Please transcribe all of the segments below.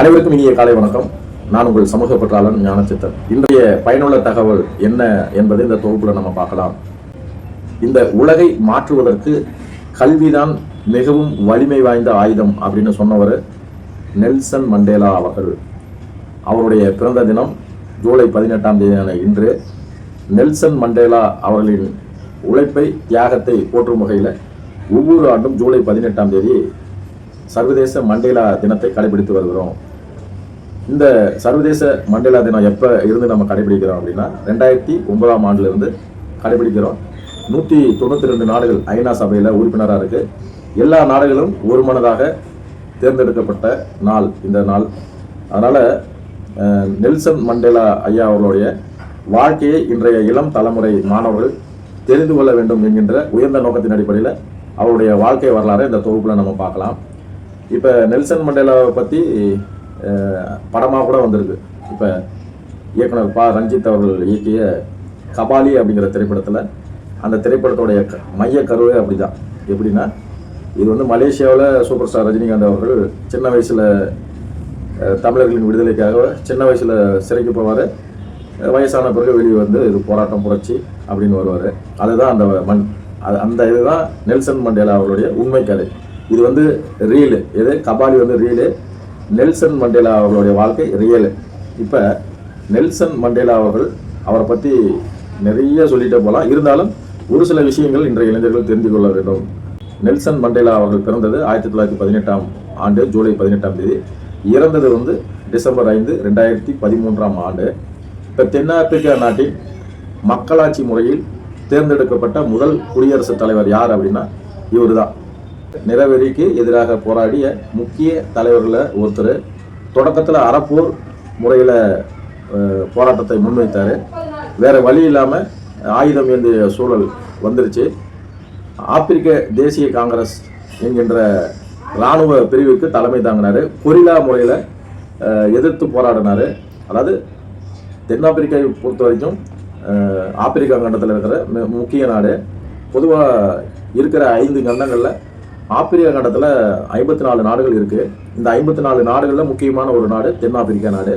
அனைவருக்கும் இனிய காலை வணக்கம். நான் உங்கள் சமூக பற்றாளன் ஞானச்சித்தன் இன்றைய பயனுள்ள தகவல் என்ன என்பதை இந்த தொகுப்புல நம்ம பார்க்கலாம். இந்த உலகை மாற்றுவதற்கு கல்விதான் மிகவும் வலிமை வாய்ந்த ஆயுதம் அப்படின்னு சொன்னவர் நெல்சன் மண்டேலா அவர்கள். அவருடைய பிறந்த தினம் ஜூலை பதினெட்டாம் தேதியான இன்று நெல்சன் மண்டேலா அவர்களின் உழைப்பை தியாகத்தை போற்றும் வகையில் ஒவ்வொரு ஆண்டும் ஜூலை பதினெட்டாம் தேதி சர்வதேச மண்டேலா தினத்தை கடைபிடித்து வருகிறோம். இந்த சர்வதேச மண்டேலா தினம் எப்போ இருந்து நம்ம கடைபிடிக்கிறோம் அப்படின்னா ரெண்டாயிரத்தி ஒன்பதாம் ஆண்டுலேருந்து கடைபிடிக்கிறோம். நூற்றி தொண்ணூற்றி ரெண்டு நாடுகள் ஐநா சபையில் உறுப்பினராக இருக்குது எல்லா நாடுகளும் ஒரு மனதாக தேர்ந்தெடுக்கப்பட்ட நாள் இந்த நாள். அதனால் நெல்சன் மண்டேலா ஐயா அவர்களுடைய வாழ்க்கையை இன்றைய இளம் தலைமுறை மாணவர்கள் தெரிந்து கொள்ள வேண்டும் என்கின்ற உயர்ந்த நோக்கத்தின் அடிப்படையில் அவருடைய வாழ்க்கை வரலாறை இந்த தொகுப்பில் நம்ம பார்க்கலாம். இப்போ நெல்சன் மண்டேலாவை பற்றி படமாக கூட வந்திருக்கு. இப்போ இயக்குனர் பா. ரஞ்சித் அவர்கள் இயக்கிய கபாலி அப்படிங்கிற திரைப்படத்தில் அந்த திரைப்படத்துடைய க- மைய கருவே அப்படிதான். எப்படின்னா இது வந்து மலேசியாவில் சூப்பர் ஸ்டார் ரஜினிகாந்த் அவர்கள் சின்ன வயசில் தமிழர்களின் விடுதலைக்காக சின்ன வயசில் சிறைக்கு போவார். வயசான பிறகு வெளியே வந்து இது போராட்டம் புரட்சி அப்படின்னு வருவார். அதுதான் அந்த மண் அது அந்த இதுதான் நெல்சன் மண்டேலா அவருடைய உண்மை கதை. இது வந்து ரீலு எது? கபாலி வந்து ரீலு. நெல்சன் மண்டேலா அவர்களுடைய வாழ்க்கை ரியல் இப்போ நெல்சன் மண்டேலா அவர்கள் அவரை பற்றி நிறைய சொல்லிட்டே போகலாம் இருந்தாலும் ஒரு சில விஷயங்கள் இன்றைய இளைஞர்கள் தெரிந்து கொள்ள வேண்டும். நெல்சன் மண்டேலா அவர்கள் பிறந்தது ஆயிரத்தி தொள்ளாயிரத்தி பதினெட்டாம் ஆண்டு ஜூலை பதினெட்டாம் தேதி. இறந்தது வந்து டிசம்பர் ஐந்து ரெண்டாயிரத்தி பதிமூன்றாம் ஆண்டு. இப்போ தென்னாப்பிரிக்கா நாட்டின் மக்களாட்சி முறையில் தேர்ந்தெடுக்கப்பட்ட முதல் குடியரசுத் தலைவர் யார் அப்படின்னா இவர்தான். நிறவெறிக்கு எதிராக போராடிய முக்கிய தலைவர்களில் ஒருத்தர் தொடக்கத்தில் அறப்போர் முறையில் போராட்டத்தை முன்வைத்தார். வேறு வழி இல்லாமல் ஆயுதம் ஏந்திய சூழல் வந்துருச்சு. ஆப்பிரிக்க தேசிய காங்கிரஸ் என்கின்ற இராணுவ பிரிவுக்கு தலைமை தாங்கினார். கொரில்லா முறையில் எதிர்த்து போராடினார். அதாவது தென்னாப்பிரிக்காவை பொறுத்த வரைக்கும் ஆப்பிரிக்கா கண்டத்தில் இருக்கிற முக்கிய நாடு. பொதுவாக இருக்கிற ஐந்து கண்டங்களில் ஆப்பிரிக்கா கண்டத்தில் ஐம்பத்தி நாலு நாடுகள் இருக்குது இந்த ஐம்பத்தி நாலு நாடுகளில் முக்கியமான ஒரு நாடு தென்னாப்பிரிக்கா நாடு.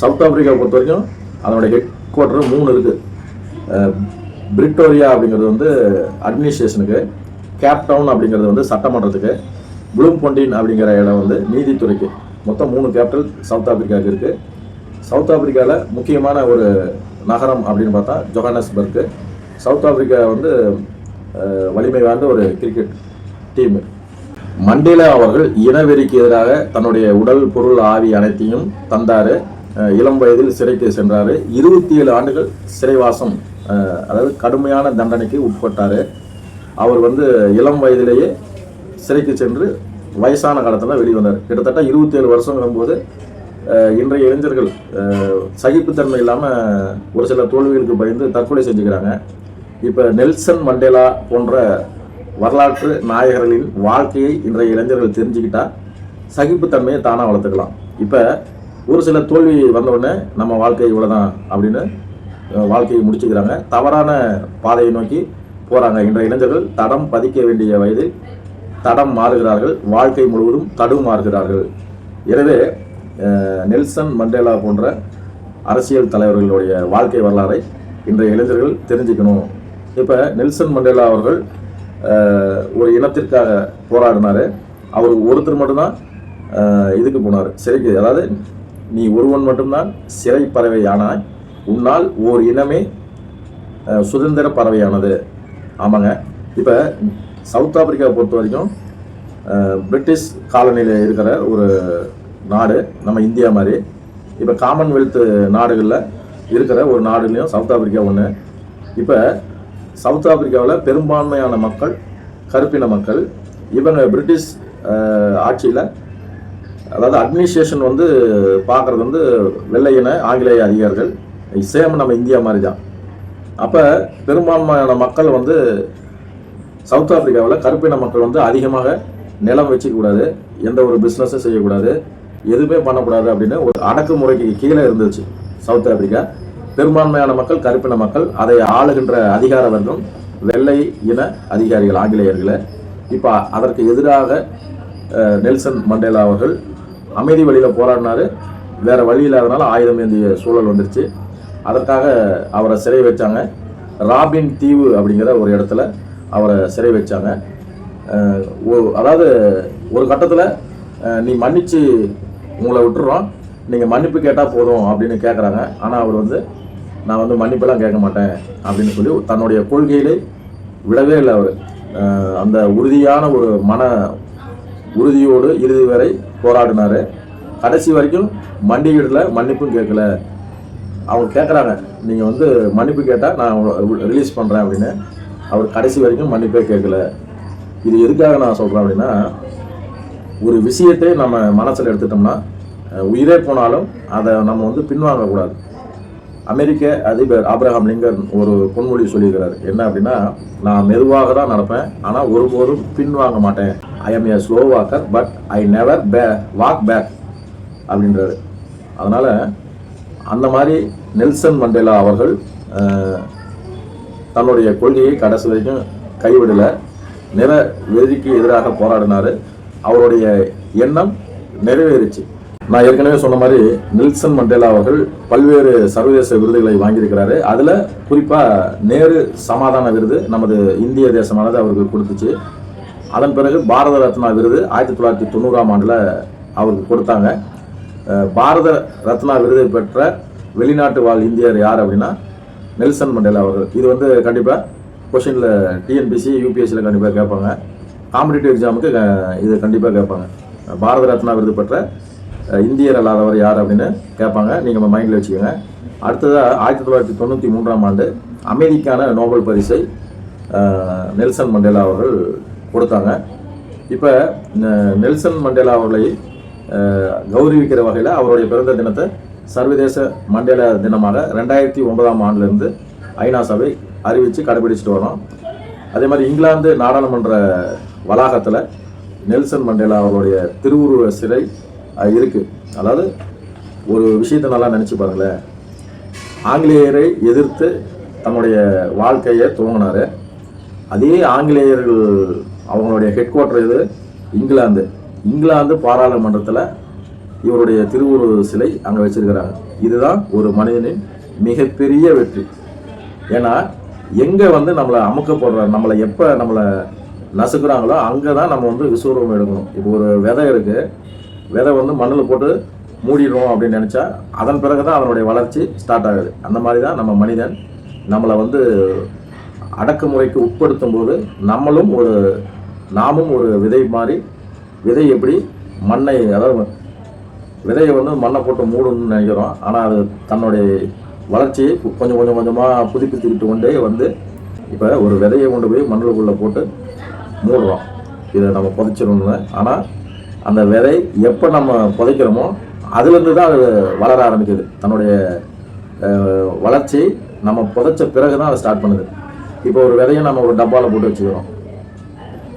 சவுத் ஆப்பிரிக்கா பொறுத்த வரைக்கும் அதனுடைய ஹெட் குவார்டர் மூணு இருக்குது பிரிட்டோரியா அப்படிங்கிறது வந்து அட்மினிஸ்ட்ரேஷனுக்கு கேப் டவுன் அப்படிங்கிறது வந்து சட்டமன்றத்துக்கு ப்ளூம் பொண்டின் அப்படிங்கிற இடம் வந்து நீதித்துறைக்கு. மொத்தம் மூணு கேபிட்டல் சவுத் ஆப்பிரிக்காவுக்கு இருக்குது சவுத் ஆப்பிரிக்காவில் முக்கியமான ஒரு நகரம் அப்படின்னு பார்த்தா ஜொஹானஸ்பர்க்கு சவுத் ஆப்பிரிக்கா வந்து வலிமை வாய்ந்த ஒரு கிரிக்கெட் டீம் மண்டேலா அவர்கள் இனவெறிக்கு எதிராக தன்னுடைய உடல் பொருள் ஆவி அனைத்தையும் தந்தார். இளம் வயதில் சிறைக்கு சென்றார். இருபத்தி ஏழு ஆண்டுகள் சிறைவாசம் அதாவது கடுமையான தண்டனைக்கு உட்பட்டார். அவர் வந்து இளம் வயதிலேயே சிறைக்கு சென்று வயசான காலத்தில் வெளிவந்தார். கிட்டத்தட்ட இருபத்தி ஏழு வருஷங்கும்போது இன்றைய இளைஞர்கள் சகிப்புத்தன்மை இல்லாமல் ஒரு சில தோல்விகளுக்கு பயந்து தற்கொலை செஞ்சுக்கிறாங்க. இப்போ நெல்சன் மண்டேலா போன்ற வரலாற்று நாயகர்களின் வாழ்க்கையை இன்றைய இளைஞர்கள் தெரிஞ்சுக்கிட்டா சகிப்புத்தன்மையை தானாக வளர்த்துக்கலாம். இப்போ ஒரு சில தோல்வி வந்தவுடனே நம்ம வாழ்க்கை இவ்வளோதான் அப்படின்னு வாழ்க்கையை முடிச்சுக்கிறாங்க. தவறான பாதையை நோக்கி போகிறாங்க இன்றைய இளைஞர்கள் தடம் பதிக்க வேண்டிய வயதில் தடம் மாறுகிறார்கள். வாழ்க்கை முழுவதும் தடுமாறுகிறார்கள் எனவே நெல்சன் மண்டேலா போன்ற அரசியல் தலைவர்களுடைய வாழ்க்கை வரலாறை இன்றைய இளைஞர்கள் தெரிஞ்சுக்கணும். இப்போ நெல்சன் மண்டேலா அவர்கள் ஒரு இனத்திற்காக போராடினார். அவர் ஒருத்தர் மட்டும்தான் இதுக்கு போனார். சிறைக்கு அதாவது நீ ஒருவன் மட்டும்தான் சிறை பறவை உன்னால் ஓர் இனமே சுதந்திர பறவையானது. ஆமாங்க. இப்போ சவுத் ஆப்பிரிக்காவை பொறுத்த வரைக்கும் பிரிட்டிஷ் காலனியில் இருக்கிற ஒரு நாடு நம்ம இந்தியா மாதிரி. இப்போ காமன்வெல்த் நாடுகளில் இருக்கிற ஒரு நாடுலேயும் சவுத் ஆப்பிரிக்கா ஒன்று இப்போ சவுத் ஆப்பிரிக்காவில் பெரும்பான்மையான மக்கள் கருப்பின மக்கள். இவங்க பிரிட்டிஷ் ஆட்சியில் அதாவது அட்மினிஸ்ட்ரேஷன் வந்து பார்க்குறது வந்து வெள்ளையின ஆங்கிலேய அதிகாரிகள். சேம் நம்ம இந்தியா மாதிரி தான் அப்போ பெரும்பான்மையான மக்கள் வந்து சவுத் ஆப்பிரிக்காவில் கருப்பின மக்கள் வந்து அதிகமாக நிலம் வச்சுக்கூடாது எந்த ஒரு பிஸ்னஸும் செய்யக்கூடாது எதுவுமே பண்ணக்கூடாது அப்படின்னு ஒரு அடக்குமுறைக்கு கீழே இருந்துச்சு சவுத் ஆப்பிரிக்கா. பெரும்பான்மையான மக்கள் கருப்பின மக்கள் அதை ஆளுகின்ற அதிகார வர்க்கம் வெள்ளை இன அதிகாரிகள் ஆங்கிலேயர்களை. இப்போ அதற்கு எதிராக நெல்சன் மண்டேலா அவர்கள் அமைதி வழியில் போராடினார். வேறு வழி இல்லாதனால ஆயுதம் ஏந்திய சூழல் வந்துருச்சு. அதற்காக அவரை சிறை வச்சாங்க. ராபின் தீவு அப்படிங்கிற ஒரு இடத்துல அவரை சிறை வச்சாங்க. அதாவது ஒரு கட்டத்தில் நீ மன்னிச்சு உங்களை விட்டுறோம். நீங்கள் மன்னிப்பு கேட்டால் போதும் அப்படின்னு கேட்குறாங்க ஆனால் அவர் வந்து நான் வந்து மன்னிப்பெல்லாம் கேட்க மாட்டேன் அப்படின்னு சொல்லி தன்னுடைய கொள்கையிலே விடவே இல்லை அவர். அந்த உறுதியான ஒரு மன உறுதியோடு இறுதி வரை போராடினார். கடைசி வரைக்கும் மண்டிகிடல மன்னிப்பும் கேட்கல. அவங்க கேட்குறாங்க நீங்கள் வந்து மன்னிப்பு கேட்டால் நான் ரிலீஸ் பண்ணுறேன் அப்படின்னு. அவர் கடைசி வரைக்கும் மன்னிப்பே கேட்கல. இது எதுக்காக நான் சொல்கிறேன் அப்படின்னா ஒரு விஷயத்தை நம்ம மனசில் எடுத்துட்டோம்னா உயிரே போனாலும் அதை நம்ம வந்து பின்வாங்கக்கூடாது. அமெரிக்க அதிபர் ஆப்ரஹாம் லிங்கன் ஒரு பொன்மொழி சொல்லியிருக்கிறார். என்ன அப்படின்னா நான் மெதுவாக தான் நடப்பேன் ஆனால் ஒருபோதும் பின்வாங்க மாட்டேன். I am a slow walker but I never pay walk back அப்படின்றாரு. அதனால் அந்த மாதிரி நெல்சன் மண்டேலா அவர்கள் தன்னுடைய கொள்கையை கடைசி வரைக்கும் கைவிடலை நிற வெறிக்கு எதிராக போராடினார். அவருடைய எண்ணம் நிறைவேறிச்சு. நான் ஏற்கனவே சொன்ன மாதிரி நெல்சன் மண்டேலா அவர்கள் பல்வேறு சர்வதேச விருதுகளை வாங்கியிருக்கிறாரு. அதில் குறிப்பாக நேரு சமாதான விருது நமது இந்திய தேசமானது அவருக்கு கொடுத்துச்சு. அதன் பிறகு பாரத ரத்னா விருது ஆயிரத்தி தொள்ளாயிரத்தி தொண்ணூறாம் ஆண்டில் அவருக்கு கொடுத்தாங்க. பாரத ரத்னா விருது பெற்ற வெளிநாட்டு வாழ் இந்தியர் யார் அப்படின்னா நெல்சன் மண்டேலா அவர்கள். இது வந்து கண்டிப்பாக கொஷினில் டிஎன்பிசி யூபிஎஸ்சியில் கண்டிப்பாக கேட்பாங்க. காம்படிட்டிவ் எக்ஸாமுக்கு இது கண்டிப்பாக கேட்பாங்க. பாரத ரத்னா விருது பெற்ற இந்தியர் அல்லாதவர் யார் அப்படின்னு கேட்பாங்க. நீங்கள் மைண்டில் வச்சுக்கோங்க. அடுத்ததாக ஆயிரத்தி தொள்ளாயிரத்தி தொண்ணூற்றி மூன்றாம் ஆண்டு அமைதிக்கான நோபல் பரிசை நெல்சன் மண்டேலா அவர்கள் கொடுத்தாங்க. இப்போ நெல்சன் மண்டேலா அவர்களை கௌரவிக்கிற வகையில் அவருடைய பிறந்த தினத்தை சர்வதேச மண்டேலா தினமாக ரெண்டாயிரத்தி ஒன்பதாம் ஆண்டிலிருந்து ஐநா சபை அறிவித்து கடைபிடிச்சிட்டு வரோம். அதே மாதிரி இங்கிலாந்து நாடாளுமன்ற வளாகத்தில் நெல்சன் மண்டேலா அவருடைய திருவுருவ சிலை இருக்குது அதாவது ஒரு விஷயத்தை நல்லா நினச்சி பாருங்களேன். ஆங்கிலேயரை எதிர்த்து தன்னுடைய வாழ்க்கையை துவங்கினார். அதே ஆங்கிலேயர்கள் அவங்களுடைய ஹெட் குவார்ட்டர் இது இங்கிலாந்து. இங்கிலாந்து பாராளுமன்றத்தில் இவருடைய திருவுருவ சிலை அங்கே வச்சுருக்கிறாங்க. இதுதான் ஒரு மனிதனின் மிகப்பெரிய வெற்றி. ஏன்னா எங்கே வந்து நம்மளை அமுக்கப்படுற நம்மளை எப்போ நம்மளை நசுக்கிறாங்களோ அங்கே தான் நம்ம வந்து விஸ்வரூபம் எடுக்கணும். இப்போ ஒரு விதை இருக்குது விதை வந்து மண்ணில் போட்டு மூடிடுவோம் அப்படின்னு நினச்சா அதன் பிறகு தான் அதனுடைய வளர்ச்சி ஸ்டார்ட் ஆகுது. அந்த மாதிரி தான் நம்ம மனிதன் நம்மளை வந்து அடக்குமுறைக்கு உட்படுத்தும் போது நம்மளும் ஒரு நாமும் ஒரு விதை மாதிரி விதை எப்படி மண்ணை அதாவது விதையை வந்து மண்ணை போட்டு மூடணும்னு நினைக்கிறோம். ஆனால் அது தன்னுடைய வளர்ச்சியை கொஞ்சம் கொஞ்சம் கொஞ்சமாக புதுப்பித்துக்கிட்டு கொண்டே வந்து இப்போ ஒரு விதையை கொண்டு போய் மண்ணுக்குள்ளே போட்டு மூடுறோம். இதை நம்ம புதைச்சிடணும்னு. ஆனால் அந்த விதை எப்போ நம்ம புதைக்கிறோமோ அதுலேருந்து தான் அது வளர ஆரம்பிக்குது. தன்னுடைய வளர்ச்சி நம்ம புதைச்ச பிறகு தான் அதை ஸ்டார்ட் பண்ணுது. இப்போ ஒரு விதையை நம்ம ஒரு டப்பாவில் போட்டு வச்சுக்கிறோம்.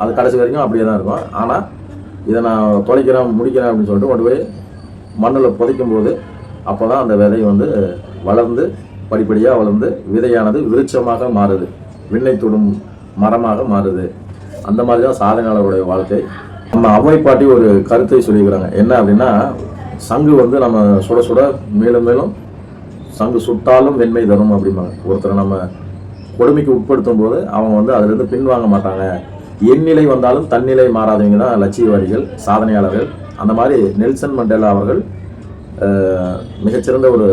அது கடைசி வரைக்கும் அப்படியே தான் இருக்கும். ஆனால் இதை நான் தொலைக்கிறேன் முடிக்கிறேன் அப்படின்னு சொல்லிட்டு கொண்டு போய் மண்ணில் புதைக்கும் போது அப்போ தான் அந்த விதை வந்து வளர்ந்து படிப்படியாக வளர்ந்து விதையானது விருட்சமாக மாறுது. விண்ணை தொடும் மரமாக மாறுது. அந்த மாதிரி தான் சாதனையாளருடைய வாழ்க்கை. நம்ம அம்மை பாட்டி ஒரு கருத்தை சொல்லிக்கிறாங்க என்ன அப்படின்னா சங்கு வந்து நம்ம சுட சுட மேலும் மேலும் சங்கு சுட்டாலும் வெண்மை தரும் அப்படிம்பாங்க. ஒருத்தரை நம்ம கொடுமைக்கு உட்படுத்தும் போது அவங்க வந்து அதுலேருந்து பின்வாங்க மாட்டாங்க. எந்நிலை வந்தாலும் தன்னிலை மாறாதவங்க தான் லட்சியவாதிகள் சாதனையாளர்கள். அந்த மாதிரி நெல்சன் மண்டேலா அவர்கள் மிகச்சிறந்த ஒரு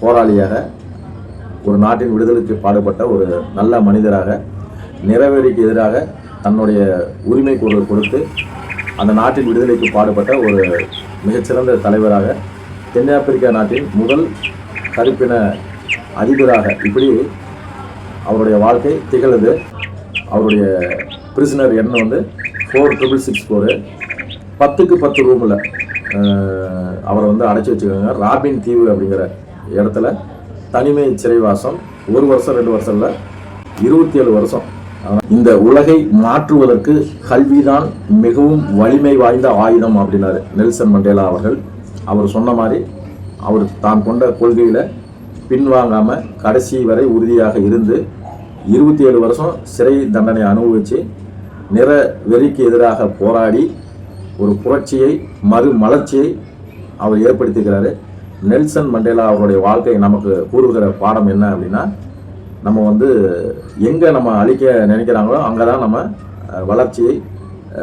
போராளியாக ஒரு நாட்டின் விடுதலைக்கு பாடுபட்ட ஒரு நல்ல மனிதராக நிறவெறிக்கு எதிராக தன்னுடைய உரிமை குரல் கொடுத்து அந்த நாட்டின் விடுதலைக்கு பாடுபட்ட ஒரு மிகச்சிறந்த தலைவராக தென்னாப்பிரிக்கா நாட்டின் முதல் கருப்பின அதிபராக இப்படி அவருடைய வாழ்க்கை திகழுது அவருடைய பிரிசினர் எண்ணம் வந்து ஃபோர் ட்ரிபிள் சிக்ஸ் ஃபோரு பத்துக்கு பத்து ரூமில் அவரை வந்து அடைச்சி வச்சுக்கோங்க ராபின் தீவு அப்படிங்கிற இடத்துல தனிமை சிறைவாசம் ஒரு வருஷம் ரெண்டு வருஷம் இல்லை இருபத்தி ஏழு வருஷம். இந்த உலகை மாற்றுவதற்கு கல்விதான் மிகவும் வலிமை வாய்ந்த ஆயுதம் அப்படின்னாரு நெல்சன் மண்டேலா அவர்கள். அவர் சொன்ன மாதிரி அவர் தான் கொண்ட கொள்கையில் பின்வாங்காம கடைசி வரை உறுதியாக இருந்து இருபத்தி ஏழு வருஷம் சிறை தண்டனை அனுபவிச்சு நிற வெறிக்கு எதிராக போராடி ஒரு புரட்சியை மறு மலர்ச்சியை அவர் ஏற்படுத்திக்கிறாரு. நெல்சன் மண்டேலா அவருடைய வாழ்க்கை நமக்கு கூறுகிற பாடம் என்ன அப்படின்னா நம்ம வந்து எங்கே நம்ம அழிக்க நினைக்கிறாங்களோ அங்கே தான் நம்ம வளர்ச்சியை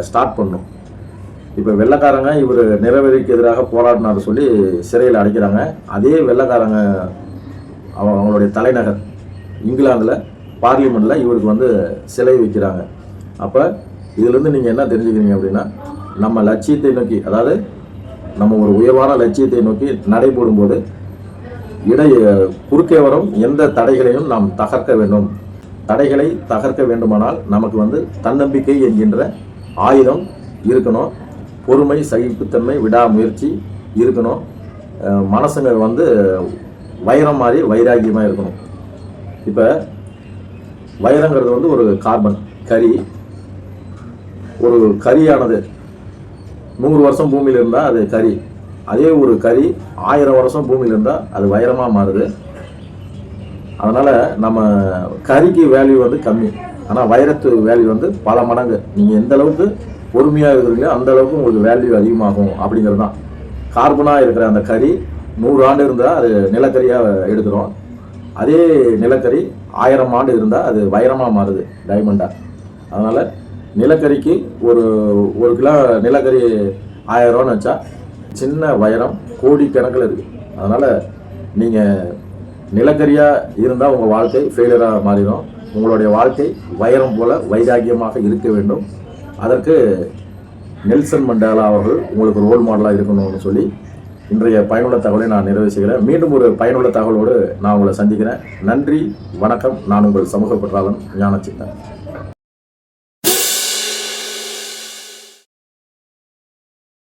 ஸ்டார்ட் பண்ணணும். இப்போ வெள்ளைக்காரங்க இவர் நிறவெறிக்கு எதிராக போராடினார் சொல்லி சிறையில் அடைக்கிறாங்க. அதே வெள்ளக்காரங்க அவங்க அவங்களுடைய தலைநகர் இங்கிலாந்தில் பார்லிமெண்ட்டில் இவருக்கு வந்து சிலை வைக்கிறாங்க. அப்போ இதுலேருந்து நீங்கள் என்ன தெரிஞ்சுக்கிறீங்க அப்படின்னா நம்ம லட்சியத்தை நோக்கி அதாவது நம்ம ஒரு உயர்வான லட்சியத்தை நோக்கி நடைபோடும்போது இடை குறுக்கே வரும் எந்த தடைகளையும் நாம் தகர்க்க வேண்டும். தடைகளை தகர்க்க வேண்டுமானால் நமக்கு வந்து தன்னம்பிக்கை என்கின்ற ஆயுதம் இருக்கணும். பொறுமை சகிப்புத்தன்மை விடாமுயற்சி இருக்கணும். மனசுங்க வந்து வைரம் மாதிரி வைராக்கியமாக இருக்கணும். இப்போ வைரங்கிறது வந்து ஒரு கார்பன் கரி. ஒரு கறியானது நூறு வருஷம் பூமியில் இருந்தால் அது கறி அதே ஒரு கறி ஆயிரம் வருஷம் பூமியில் இருந்தால் அது வைரமாக மாறுது. அதனால் நம்ம கறிக்கு வேல்யூ வந்து கம்மி. ஆனால் வைரத்து வேல்யூ வந்து பல மடங்கு. நீங்கள் எந்த அளவுக்கு பொறுமையாக இருக்கிறீங்களோ அந்த அளவுக்கு உங்களுக்கு வேல்யூ அதிகமாகும் அப்படிங்கிறது தான். கார்பனாக இருக்கிற அந்த கறி நூறு ஆண்டு இருந்தால் அது நிலக்கரியாக எடுக்கிறோம். அதே நிலக்கரி ஆயிரம் ஆண்டு இருந்தால் அது வைரமாக மாறுது டைமண்டாக அதனால் நிலக்கரிக்கு ஒரு ஒரு கிலோ நிலக்கரி ஆயிரம் ரூபான்னு வச்சா சின்ன வைரம் கோடிக்கணக்கில் இருக்குது அதனால் நீங்கள் நிலக்கரியாக இருந்தால் உங்கள் வாழ்க்கை ஃபெயிலியராக மாறிடும். உங்களுடைய வாழ்க்கை வைரம் போல வைராகியமாக இருக்க வேண்டும். அதற்கு நெல்சன் மண்டேலா அவர்கள் உங்களுக்கு ரோல் மாடலாக இருக்கணும்னு சொல்லி இன்றைய பயனுள்ள தகவலை நான் நிறைவு செய்கிறேன். மீண்டும் ஒரு பயனுள்ள தகவலோடு நான் உங்களை சந்திக்கிறேன். நன்றி வணக்கம். நான் உங்கள் சமூக பற்றாளன் ஞானச்சித்தன்.